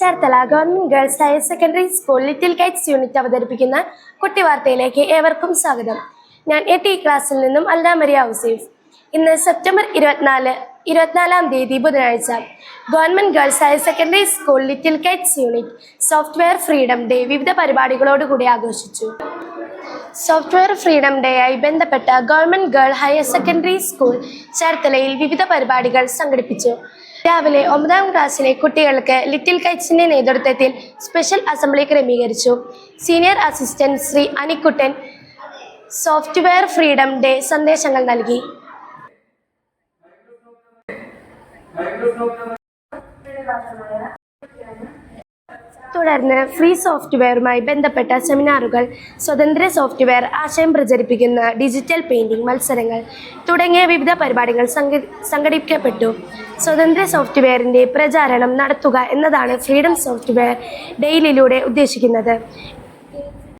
Cherthala government girls higher secondary school little kites unit അവതരിപ്പിക്കുന്ന കുട്ടിവാർത്തയിലേക്ക് ഏവർക്കും സ്വാഗതം. ഞാൻ എ ടി ക്ലാസ്സിൽ നിന്നും അൽദാമരിയ ഔസീഫ്. ഇന്ന് സെപ്റ്റംബർ ഇരുപത്തിനാല് ഇരുപത്തിനാലാം തീയതി ബുധനാഴ്ച. Government girls higher secondary school little kites unit software freedom day വിവിധ പരിപാടികളോടുകൂടി ആഘോഷിച്ചു. സോഫ്റ്റ്വെയർ ഫ്രീഡം ഡേ ആയി ബന്ധപ്പെട്ട government girl higher secondary school ചേർത്തലയിൽ വിവിധ പരിപാടികൾ സംഘടിപ്പിച്ചു. രാവിലെ ഒമ്പതാം ക്ലാസ്സിലെ കുട്ടികൾക്ക് ലിറ്റിൽ കൈറ്റ്സിന്റെ നേതൃത്വത്തിൽ സ്പെഷ്യൽ അസംബ്ലി ക്രമീകരിച്ചു. Senior assistant Shri Anikuttan software freedom day സന്ദേശങ്ങൾ നൽകി. തുടർന്ന് ഫ്രീ സോഫ്റ്റ്വെയറുമായി ബന്ധപ്പെട്ട സെമിനാറുകൾ സ്വതന്ത്ര സോഫ്റ്റ്വെയർ ആശയം പ്രചരിപ്പിക്കുന്ന ഡിജിറ്റൽ പെയിന്റിംഗ് മത്സരങ്ങൾ തുടങ്ങിയ വിവിധ പരിപാടികൾ സംഘ സംഘടിപ്പിക്കപ്പെട്ടു. സ്വതന്ത്ര സോഫ്റ്റ്വെയറിന്റെ പ്രചാരണം നടത്തുക എന്നതാണ് ഫ്രീഡം സോഫ്റ്റ്വെയർ ഡെയിലിലൂടെ ഉദ്ദേശിക്കുന്നത്.